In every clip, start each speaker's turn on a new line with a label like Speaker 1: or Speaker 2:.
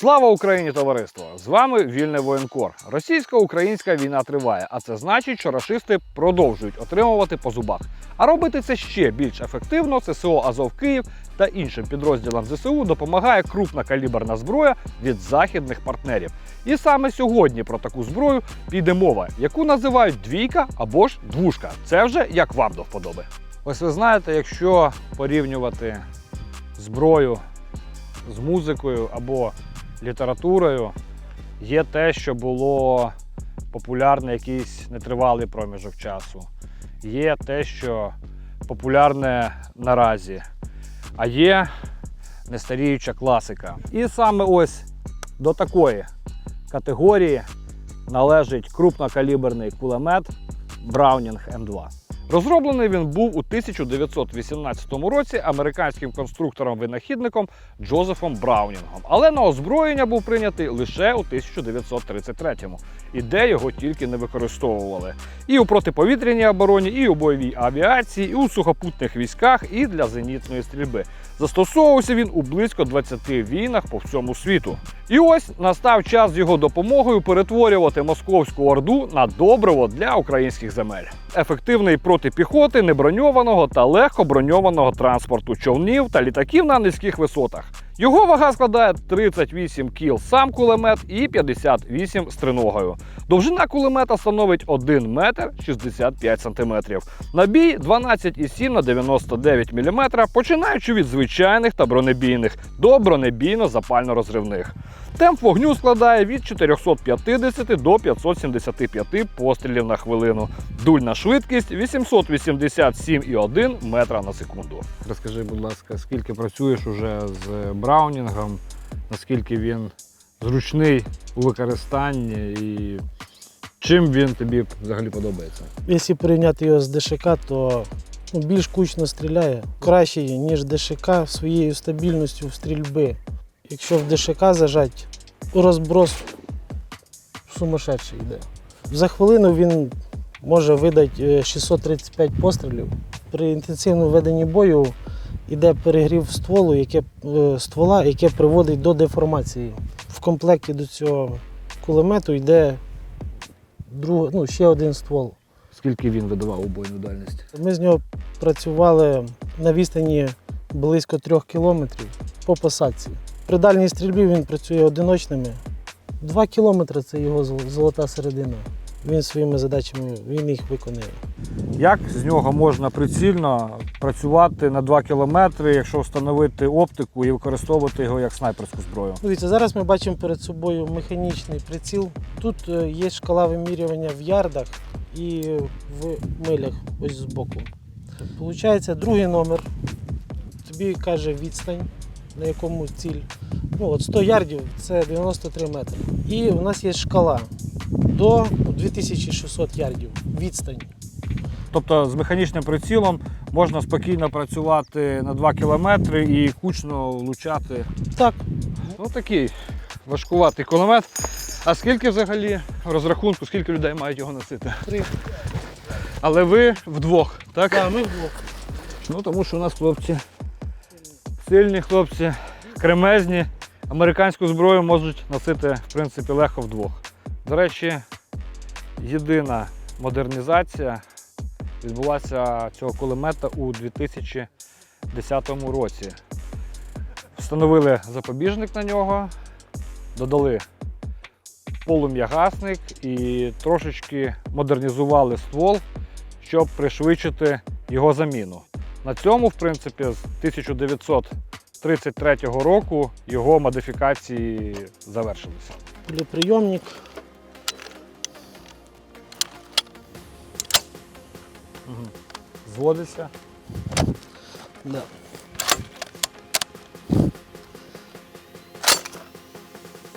Speaker 1: Слава Україні, товариство! З вами вільний воєнкор. Російсько-українська війна триває, а це значить, що рашисти продовжують отримувати по зубах. А робити це ще більш ефективно. ССО Азов Київ та іншим підрозділам ЗСУ допомагає крупнокаліберна зброя від західних партнерів. І саме сьогодні про таку зброю піде мова, яку називають двійка або ж двушка. Це вже як вам до вподоби. Ось ви знаєте, якщо порівнювати зброю з музикою або літературою, є те, що було популярне якийсь нетривалий проміжок часу. Є те, що популярне наразі, а є нестаріюча класика. І саме ось до такої категорії належить крупнокаліберний кулемет Browning М2. Розроблений він був у 1918 році американським конструктором-винахідником Джозефом Браунінгом, але на озброєння був прийнятий лише у 1933-му, і де його тільки не використовували. І у протиповітряній обороні, і у бойовій авіації, і у сухопутних військах, і для зенітної стрільби. Застосовувався він у близько 20 війнах по всьому світу. І ось настав час з його допомогою перетворювати московську орду на добриво для українських земель. Ефективний проти піхоти, неброньованого та легко броньованого транспорту човнів та літаків на низьких висотах. Його вага складає 38 кіл сам кулемет і 58 з триногою. Довжина кулемета становить 1 метр 65 сантиметрів. Набій 12,7 на 99 мм, починаючи від звичайних та бронебійних до бронебійно-запально-розривних. Темп вогню складає від 450 до 575 пострілів на хвилину. Дульна швидкість 887,1 метра на секунду. Розкажи, будь ласка, скільки працюєш уже з Браунінгом, наскільки він зручний у використанні і чим він тобі взагалі подобається?
Speaker 2: Якщо порівняти його з ДШК, то ну, більш кучно стріляє. Краще, ніж ДШК своєю стабільністю в стрільби. Якщо в ДШК зажать, розброс сумасшедший йде. За хвилину він може видати е, 635 пострілів. При інтенсивному веденні бою йде перегрів стволу, яке, е, ствола, яке приводить до деформації. В комплекті до цього кулемету йде друг, ну, ще один ствол.
Speaker 1: Скільки він видавав убойну дальність?
Speaker 2: Ми з нього працювали на відстані близько трьох кілометрів по посадці. При дальній стрільбі він працює одиночними. Два кілометри це його золота середина. Він своїми задачами він їх виконує.
Speaker 1: Як з нього можна прицільно працювати на 2 кілометри, якщо встановити оптику і використовувати його як снайперську зброю?
Speaker 2: Дивіться, зараз ми бачимо перед собою механічний приціл. Тут е, є шкала вимірювання в ярдах і в милях, ось збоку. Получається, другий номер тобі каже відстань, на якому ціль. Ну, от 100 ярдів це 93 метри. І у нас є шкала до 2600 ярдів. Відстань.
Speaker 1: Тобто з механічним прицілом можна спокійно працювати на 2 кілометри і кучно влучати.
Speaker 2: Так,
Speaker 1: Ну такий важкуватий кулемет. А скільки взагалі розрахунку, скільки людей мають його носити?
Speaker 2: три.
Speaker 1: Але ви вдвох, так?
Speaker 2: Да, ми вдвох.
Speaker 1: Ну тому що у нас хлопці сильні хлопці, кремезні. Американську зброю можуть носити в принципі легко вдвох. До речі, єдина модернізація відбулася цього кулемета у 2010 році. Встановили запобіжник на нього, додали полум'ягасник і трошечки модернізували ствол, щоб пришвидшити його заміну. На цьому, в принципі, з 1933 року його модифікації завершилися. Зводиться.
Speaker 2: Да.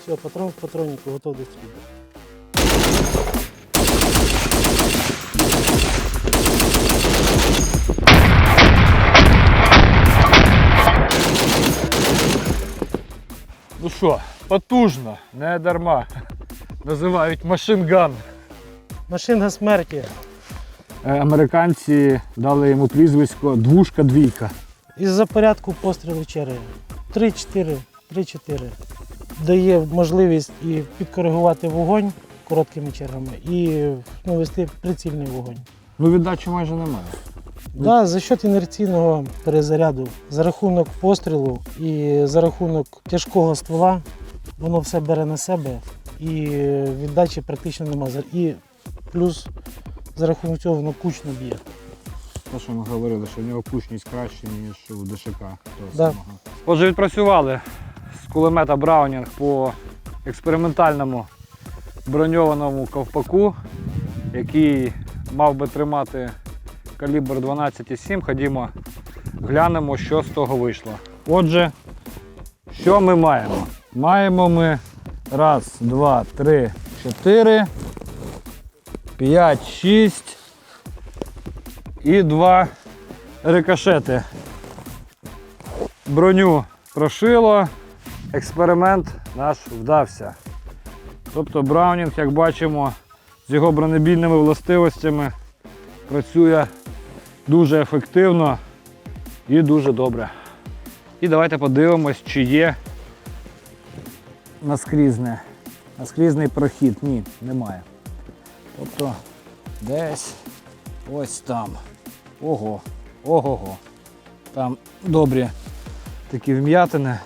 Speaker 2: Все, патрон в патроннику готов до стрільби.
Speaker 1: Ну що, потужно, не дарма. Називають машинган.
Speaker 2: Машинга смерті.
Speaker 1: Е, Американці дали йому прізвисько двушка-двійка.
Speaker 2: Із-за порядку пострілу черги. 3-4, 3-4. дає можливість і підкоригувати вогонь короткими чергами і ну, вести прицільний вогонь.
Speaker 1: Ну віддачі майже немає.
Speaker 2: Да, за счет інерційного перезаряду, за рахунок пострілу і за рахунок тяжкого ствола, воно все бере на себе і віддачі практично немає. І плюс за рахунок цього воно кучно б'є.
Speaker 1: Те, що ми говорили, що в нього кучність краще, ніж у ДШК. того
Speaker 2: Да.
Speaker 1: самого. Отже, відпрацювали з кулемета Браунінг по експериментальному броньованому ковпаку, який мав би тримати калібр 12,7. Ходімо, глянемо, що з того вийшло. Отже, що ми маємо? Маємо ми раз, два, три, чотири, п'ять, шість і два рикошети. Броню прошило, експеримент наш вдався. Тобто Браунінг, як бачимо, з його бронебійними властивостями працює дуже ефективно і дуже добре. І давайте подивимось, чи є наскрізне, наскрізний прохід. Ні, немає. Тобто десь ось там. Ого, ого-го. Там добрі такі вм'ятини.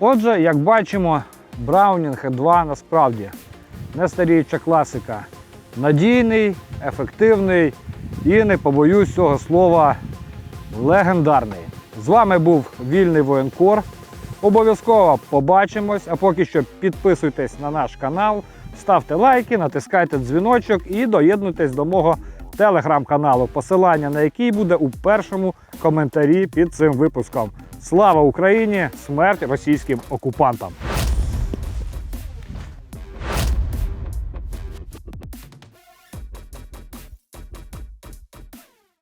Speaker 1: Отже, як бачимо, Браунінг 2 насправді не старіюча класика. Надійний, ефективний і не побоюсь цього слова легендарний. З вами був вільний воєнкор. Обов'язково побачимось, а поки що підписуйтесь на наш канал, ставте лайки, натискайте дзвіночок і доєднуйтесь до мого телеграм-каналу, посилання на який буде у першому коментарі під цим випуском. Слава Україні! Смерть російським окупантам!